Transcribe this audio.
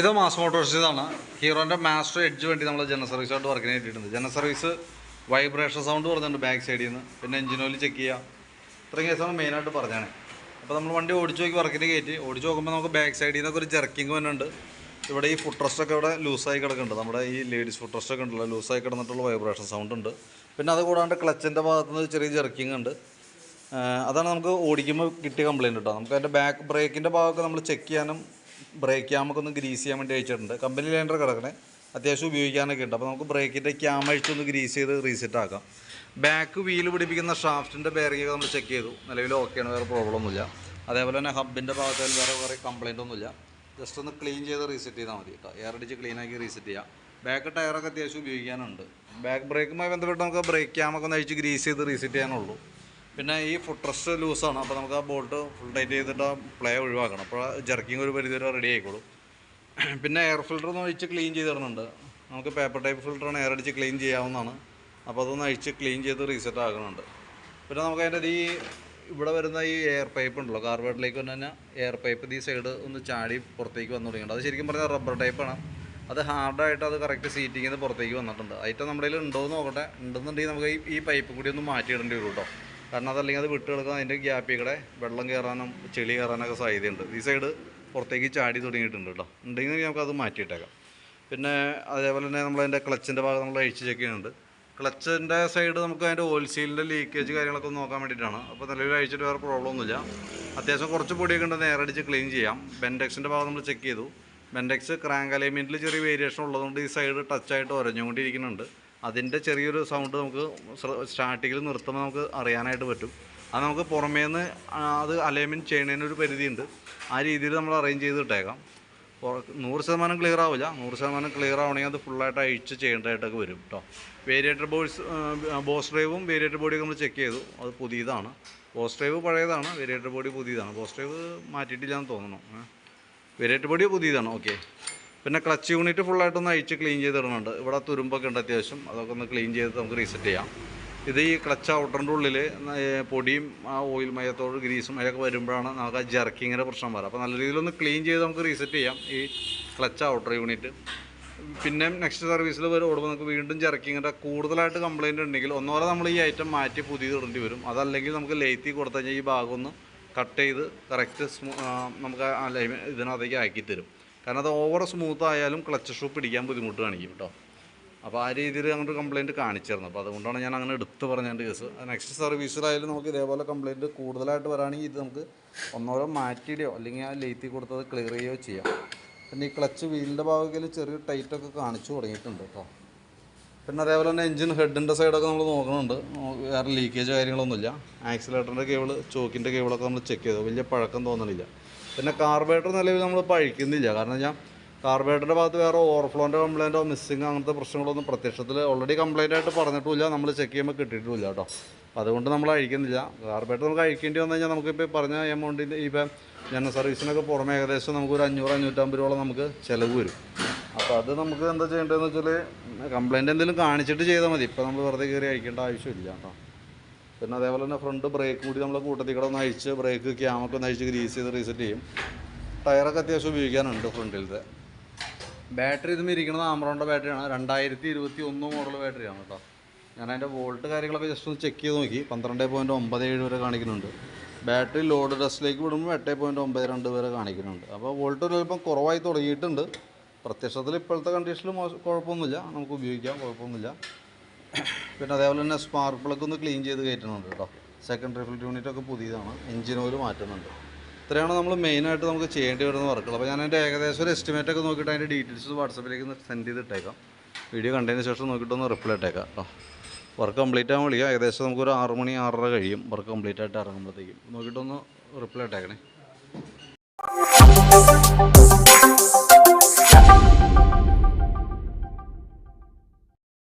ഇത് മാസ് മോട്ടോഴ്സിതാണ് ഹീറോന്റെ മാസ്റ്റർ എഡ്ജ് വേണ്ടി നമ്മൾ ജന സർവീസായിട്ട് വർക്കിന് കിട്ടിയിട്ടുണ്ട് ജനറൽ സർവീസ് വൈബ്രേഷൻ സൗണ്ട് പറഞ്ഞിട്ടുണ്ട് ബാക്ക് സൈഡിൽ നിന്ന് പിന്നെ എഞ്ചിൻ ഓയിൽ ചെക്ക് ചെയ്യുക ഇത്രയും കേസാണ് മെയിനായിട്ട് പറഞ്ഞത് അപ്പോൾ നമ്മൾ വണ്ടി ഓടിച്ച് നോക്കി വർക്കിന് കയറ്റി ഓടിച്ച് നോക്കുമ്പോൾ നമുക്ക് ബാക്ക് സൈഡിൽ നിന്നൊക്കെ ഒരു ജർക്കിങ് വരുന്നുണ്ട് ഇവിടെ ഈ ഫുഡ് ഒക്കെ ഇവിടെ ലൂസായി കിടക്കുന്നുണ്ട്. നമ്മുടെ ഈ ലേഡീസ് ഫുഡ് ഒക്കെ ഉണ്ടല്ലോ ലൂസായി കിടന്നിട്ടുള്ള വൈബ്രേഷൻ സൗണ്ട് ഉണ്ട്. പിന്നെ അത് കൂടാണ്ട് ക്ലച്ചിന്റെ ഭാഗത്തുനിന്ന് ചെറിയ ജർക്കിംഗ് ഉണ്ട്. അതാണ് നമുക്ക് ഓടിക്കുമ്പോൾ കിട്ടിയ കംപ്ലയിന്റ് കേട്ടോ നമുക്ക് അതിന്റെ ബാക്ക് ബ്രേക്കിന്റെ ഭാഗമൊക്കെ നമ്മൾ ചെക്ക് ചെയ്യാനും ബ്രേക്ക് ക്യാമൊക്കെ ഒന്ന് ഗ്രീസ് ചെയ്യാൻ വേണ്ടി അയച്ചിട്ടുണ്ട് കമ്പനി ലൈൻഡർ കിടക്കണേ. അത്യാവശ്യം ഉപയോഗിക്കാനൊക്കെ ഉണ്ട്. അപ്പോൾ നമുക്ക് ബ്രേക്കിന്റെ ക്യാം അഴിച്ചൊന്ന് ഗ്രീസ് ചെയ്ത് റീസെറ്റ് ആക്കാം. ബാക്ക് വീൽ പിടിപ്പിക്കുന്ന ഷാഫ്റ്റിന്റെ ബെയറിംഗ് നമ്മൾ ചെക്ക് ചെയ്തു. നിലവിൽ ഓക്കെയാണ് വേറെ പ്രോബ്ലം ഒന്നുമില്ല. അതേപോലെ തന്നെ ഹബിന്റെ ഭാഗത്തിൽ വേറെ വേറെ കംപ്ലയിന്റ് ഒന്നുമില്ല. ജസ്റ്റ് ഒന്ന് ക്ലീൻ ചെയ്ത് റീസെറ്റ് ചെയ്താൽ മതി കേട്ടോ എയർ അടിച്ച് ക്ലീനാക്കി റീസെറ്റ് ചെയ്യാം. ബാക്ക് ടയറൊക്കെ അത്യാവശ്യം ഉപയോഗിക്കാനുണ്ട്. ബാക്ക് ബ്രേക്കുമായി ബന്ധപ്പെട്ട് നമുക്ക് ബ്രേക്ക് ക്യാമൊക്കെ ഒന്ന് അഴിച്ച് ഗ്രീസ് ചെയ്ത് റീസെറ്റ് ചെയ്യാനുള്ളൂ. പിന്നെ ഈ ഫുഡ് ലൂസാണ് അപ്പോൾ നമുക്ക് ആ ബോൾട്ട് ഫുൾ ടൈറ്റ് ചെയ്തിട്ട് ആ പ്ലേ ഒഴിവാക്കണം. അപ്പോൾ ജർക്കിങ് ഒരു പരിധി വരെ റെഡി ആയിക്കോളും. പിന്നെ എയർ ഫിൽറ്റർ ഒന്ന് അഴിച്ച് ക്ലീൻ ചെയ്ത് തരുന്നുണ്ട്. നമുക്ക് പേപ്പർ ടൈപ്പ് ഫിൽറ്ററാണ് എയർ അടിച്ച് ക്ലീൻ ചെയ്യാവുന്നതാണ്. അപ്പോൾ അതൊന്ന് അഴിച്ച് ക്ലീൻ ചെയ്ത് റീസെറ്റ് ആക്കുന്നുണ്ട്. പിന്നെ നമുക്ക് അതിന്റെ ഈ ഇവിടെ വരുന്ന ഈ എയർ പൈപ്പ് ഉണ്ടല്ലോ കാർബേഡിലേക്ക് വന്നു കഴിഞ്ഞാൽ എയർ പൈപ്പ് ഈ സൈഡ് ഒന്ന് ചാടി പുറത്തേക്ക് വന്നു തുടങ്ങിയിട്ടുണ്ട്. അത് ശരിക്കും പറഞ്ഞാൽ റബ്ബർ ടൈപ്പാണ് അത് ഹാർഡായിട്ട് അത് കറക്റ്റ് സീറ്റിങ്ങിൽ നിന്ന് പുറത്തേക്ക് വന്നിട്ടുണ്ട്. ഐറ്റം നമ്മുടെ കയ്യിൽ ഉണ്ടോ എന്ന് നോക്കട്ടെ. ഉണ്ടെന്നുണ്ടെങ്കിൽ നമുക്ക് ഈ പൈപ്പ് കൂടി ഒന്ന് മാറ്റിയിടേണ്ടി വരും കേട്ടോ കാരണം അതല്ലെങ്കിൽ അത് വിട്ട് കിടക്കാൻ അതിന്റെ ഗ്യാപ്പിൽ കൂടെ വെള്ളം കയറാനും ചെളി കയറാനൊക്കെ സാധ്യതയുണ്ട്. ഈ സൈഡ് പുറത്തേക്ക് ചാടി തുടങ്ങിയിട്ടുണ്ട് കേട്ടോ. ഉണ്ടെങ്കിൽ നമുക്കത് മാറ്റിയിട്ടേക്കാം. പിന്നെ അതേപോലെ തന്നെ നമ്മളതിന്റെ ക്ലച്ചിന്റെ ഭാഗം നമ്മൾ അഴിച്ച് ചെക്ക് ചെയ്യുന്നുണ്ട്. ക്ലച്ചിന്റെ സൈഡ് നമുക്ക് അതിന്റെ ഓയിൽ സീലിന്റെ ലീക്കേജ് കാര്യങ്ങളൊക്കെ നോക്കാൻ വേണ്ടിയിട്ടാണ്. അപ്പോൾ നിലവിൽ അഴിച്ചിട്ട് വേറെ പ്രോബ്ലം ഒന്നുമില്ല. അത്യാവശ്യം കുറച്ച് പൊടിയൊക്കെ ഉണ്ട് നേരടിച്ച് ക്ലീൻ ചെയ്യാം. ബെൻഡെക്സിന്റെ ഭാഗം നമ്മൾ ചെക്ക് ചെയ്തു. ബെൻഡെക്സ് ക്രാങ്ക് അലൈൻമെന്റിൽ ചെറിയ വേരിയേഷൻ ഉള്ളതുകൊണ്ട് ഈ സൈഡ് ടച്ചായിട്ട് ഉരഞ്ഞുകൊണ്ടിരിക്കുന്നുണ്ട്. അതിന്റെ ചെറിയൊരു സൗണ്ട് നമുക്ക് സ്റ്റാർട്ടിങ്ങിൽ നിർത്തുമ്പോൾ നമുക്ക് അറിയാനായിട്ട് പറ്റും. അത് നമുക്ക് പുറമേ നിന്ന് അത് അലൈൻമെന്റ് ചെയ്യുന്നതിനൊരു പരിധിയുണ്ട്. ആ രീതിയിൽ നമ്മൾ അറേഞ്ച് ചെയ്ത് ഇട്ടേക്കാം. നൂറ് ശതമാനം ക്ലിയർ ആവില്ല. നൂറ് ശതമാനം ക്ലിയർ ആവണമെങ്കിൽ അത് ഫുള്ളായിട്ട് അഴിച്ച് ചെയ്യേണ്ടതായിട്ടൊക്കെ വരും കേട്ടോ വേരിയേറ്റർ ബോയ്സ് ബോസ് ഡ്രൈവും വേരിയേറ്റർ ബോഡിയൊക്കെ നമ്മൾ ചെക്ക് ചെയ്തു. അത് പുതിയതാണ്. ബോസ് ഡ്രൈവ് പഴയതാണ്. വേരിയേറ്റർ ബോഡി പുതിയതാണ്. ബോസ് ഡ്രൈവ് മാറ്റിയിട്ടില്ലാന്ന് തോന്നുന്നു. വേരിയേറ്റർ ബോഡി പുതിയതാണ്. ഓക്കെ പിന്നെ ക്ലച്ച് യൂണിറ്റ് ഫുള്ളായിട്ടൊന്ന് അഴിച്ച് ക്ലീൻ ചെയ്തിടുന്നുണ്ട്. ഇവിടെ തുരുമ്പൊക്കെ ഉണ്ട് അത്യാവശ്യം. അതൊക്കെ ഒന്ന് ക്ലീൻ ചെയ്ത് നമുക്ക് റീസെറ്റ് ചെയ്യാം. ഇത് ഈ ക്ലച്ച് ഔട്ടറിന്റെ ഉള്ളിൽ പൊടിയും ആ ഓയിൽ മയത്തോട് ഗ്രീസും അതൊക്കെ വരുമ്പോഴാണ് നമുക്ക് ആ ജർക്കിങ്ങിന്റെ പ്രശ്നം വരാം. അപ്പോൾ നല്ല രീതിയിലൊന്ന് ക്ലീൻ ചെയ്ത് നമുക്ക് റീസെറ്റ് ചെയ്യാം ഈ ക്ലച്ച് ഔട്ടർ യൂണിറ്റ് പിന്നെ നെക്സ്റ്റ് സർവീസിൽ വരെ ഓടുമ്പോൾ നമുക്ക് വീണ്ടും ജർക്കിങ്ങിന്റെ കൂടുതലായിട്ട് കംപ്ലയിന്റ് ഉണ്ടെങ്കിൽ ഒന്നോടെ നമ്മൾ ഈ ഐറ്റം മാറ്റി പുതിയത് ഇടേണ്ടി വരും. അതല്ലെങ്കിൽ നമുക്ക് ലേത്തി കൊടുത്തു കഴിഞ്ഞാൽ ഈ ഭാഗം ഒന്ന് കട്ട് ചെയ്ത് കറക്റ്റ് നമുക്ക് ഇതിനകത്തേക്ക് ആക്കി തരും കാരണം അത് ഓവർ സ്മൂത്ത് ആയാലും ക്ലച്ച് ഷൂ പിടിക്കാൻ ബുദ്ധിമുട്ട് കാണിക്കും കേട്ടോ. അപ്പോൾ ആ രീതിയിൽ അങ്ങോട്ട് കംപ്ലയിന്റ് കാണിച്ചിരുന്നു അപ്പോൾ അതുകൊണ്ടാണ് ഞാൻ അങ്ങനെ എടുത്ത് പറഞ്ഞതിന്റെ കേസ്. നെക്സ്റ്റ് സർവീസിലായാലും നമുക്ക് ഇതേപോലെ കംപ്ലയിന്റ് കൂടുതലായിട്ട് വരാണെങ്കിൽ ഇത് നമുക്ക് ഒന്നോരോ മാറ്റിയിടുകയോ അല്ലെങ്കിൽ ആ ലേത്തി കൊടുത്തത് ക്ലിയർ ചെയ്യുകയോ ചെയ്യാം. പിന്നെ ഈ ക്ലച്ച് വീലിന്റെ ഭാഗത്തിൽ ചെറിയ ടൈറ്റൊക്കെ കാണിച്ചു തുടങ്ങിയിട്ടുണ്ട് കേട്ടോ. പിന്നെ അതേപോലെ തന്നെ എഞ്ചിൻ ഹെഡിന്റെ സൈഡൊക്കെ നമ്മൾ നോക്കുന്നുണ്ട്. വേറെ ലീക്കേജ് കാര്യങ്ങളൊന്നുമില്ല. ആക്സിലേറ്ററിന്റെ കേബിൾ ചോക്കിന്റെ കേബിളൊക്കെ നമ്മൾ ചെക്ക് ചെയ്തു. വലിയ പഴക്കം തോന്നണില്ല. പിന്നെ കാർബേറ്റർ നിലവിൽ നമ്മൾ പഴിക്കുന്നില്ല. കാരണം ഞാൻ കാർബേറ്ററിന്റെ ഭാഗത്ത് വേറെ ഓവർഫ്ലോന്റെ കംപ്ലൈന്റോ മിസ്സിങ് അങ്ങനത്തെ പ്രശ്നങ്ങളൊന്നും പ്രത്യക്ഷത്തിൽ ഓൾറെഡി കംപ്ലൈന്റ് ആയിട്ട് പറഞ്ഞിട്ടുമില്ല. നമ്മൾ ചെക്ക് ചെയ്യുമ്പോൾ കിട്ടിയിട്ടുമില്ല കേട്ടോ. അതുകൊണ്ട് നമ്മൾ അഴിക്കുന്നില്ല. കാർബേറ്റർ നമുക്ക് അഴിക്കേണ്ടി വന്നു കഴിഞ്ഞാൽ നമുക്കിപ്പോൾ പറഞ്ഞ എമൗണ്ടിന്റെ ഇപ്പം ജനറൽ സർവീസിനൊക്കെ പുറമെ ഏകദേശം നമുക്ക് ഒരു അഞ്ഞൂറ് അഞ്ഞൂറ്റമ്പത് രൂപയോളം നമുക്ക് ചിലവ് വരും. അപ്പോൾ അത് നമുക്ക് എന്താ ചെയ്യേണ്ടതെന്ന് വെച്ചാൽ കംപ്ലൈന്റ് എന്തെങ്കിലും കാണിച്ചിട്ട് ചെയ്താൽ മതി. ഇപ്പോൾ നമ്മൾ വെറുതെ കയറി അഴിക്കേണ്ട ആവശ്യമില്ല കേട്ടോ. പിന്നെ അതേപോലെ തന്നെ ഫ്രണ്ട് ബ്രേക്ക് കൂടി നമ്മൾ കൂട്ടത്തിൽ കൂടെ ഒന്ന് അഴിച്ച് ബ്രേക്ക് ക്യാമൊക്കെ ഒന്ന് അഴിച്ച് ഗ്രീസ് ചെയ്ത് റീസെറ്റ് ചെയ്യും. ടയറൊക്കെ അത്യാവശ്യം ഉപയോഗിക്കാനുണ്ട് ഫ്രണ്ടിലത്തെ ബാറ്ററി ഇതും ഇരിക്കുന്നത് ആമറോണിന്റെ ബാറ്ററിയാണ് രണ്ടായിരത്തി ഇരുപത്തി ഒന്ന് മോഡൽ ബാറ്ററിയാണ് കേട്ടോ. ഞാൻ അതിന്റെ വോൾട്ട് കാര്യങ്ങളൊക്കെ ജസ്റ്റ് ഒന്ന് ചെക്ക് ചെയ്ത് നോക്കി. പന്ത്രണ്ട് പോയിന്റ് ഒമ്പത് ഏഴ് വരെ കാണിക്കുന്നുണ്ട്. ബാറ്ററി ലോഡ് ടെസ്റ്റിലേക്ക് വിടുമ്പോൾ എട്ട് പോയിന്റ് ഒമ്പത് രണ്ട് വരെ കാണിക്കുന്നുണ്ട്. അപ്പോൾ വോൾട്ട് ഒരു അല്പം കുറവായി തുടങ്ങിയിട്ടുണ്ട്. പ്രത്യക്ഷത്തിൽ ഇപ്പോഴത്തെ കണ്ടീഷനിൽ കുഴപ്പമൊന്നുമില്ല. നമുക്ക് ഉപയോഗിക്കാം കുഴപ്പമൊന്നുമില്ല. പിന്നെ അതേപോലെ തന്നെ സ്പാർക്ക് പ്ലഗ് ഒന്ന് ക്ലീൻ ചെയ്ത് കയറ്റുന്നുണ്ട് കേട്ടോ. സെക്കൻഡറി റിഫിൽ യൂണിറ്റ് ഒക്കെ പുതിയതാണ്. എഞ്ചിൻ ഓയിൽ മാറ്റുന്നുണ്ട്. ഇത്രയാണ് നമ്മൾ മെയിനായിട്ട് നമുക്ക് ചെയ്യേണ്ടി വരുന്ന വർക്കുകൾ അപ്പോൾ ഞാൻ അതിന്റെ ഏകദേശം ഒരു എസ്റ്റിമേറ്റ് ഒക്കെ നോക്കിയിട്ട് അതിന്റെ ഡീറ്റെയിൽസ് വാട്സപ്പിലേക്ക് ഒന്ന് സെൻഡ് ചെയ്തിട്ടേക്കാം. വീഡിയോ കണ്ടതിന് ശേഷം നോക്കിയിട്ട് ഒന്ന് റിപ്ലൈ ഇട്ടേക്കാം കേട്ടോ. വർക്ക് കംപ്ലീറ്റ് ആകാൻ വിളിക്കുക ഏകദേശം നമുക്കൊരു ആറ് മണി ആറര കഴിയും വർക്ക് കംപ്ലീറ്റ് ആയിട്ട് ഇറങ്ങുമ്പോഴത്തേക്കും. നോക്കിയിട്ടൊന്ന് റിപ്ലൈ ഇട്ടേക്കണേ.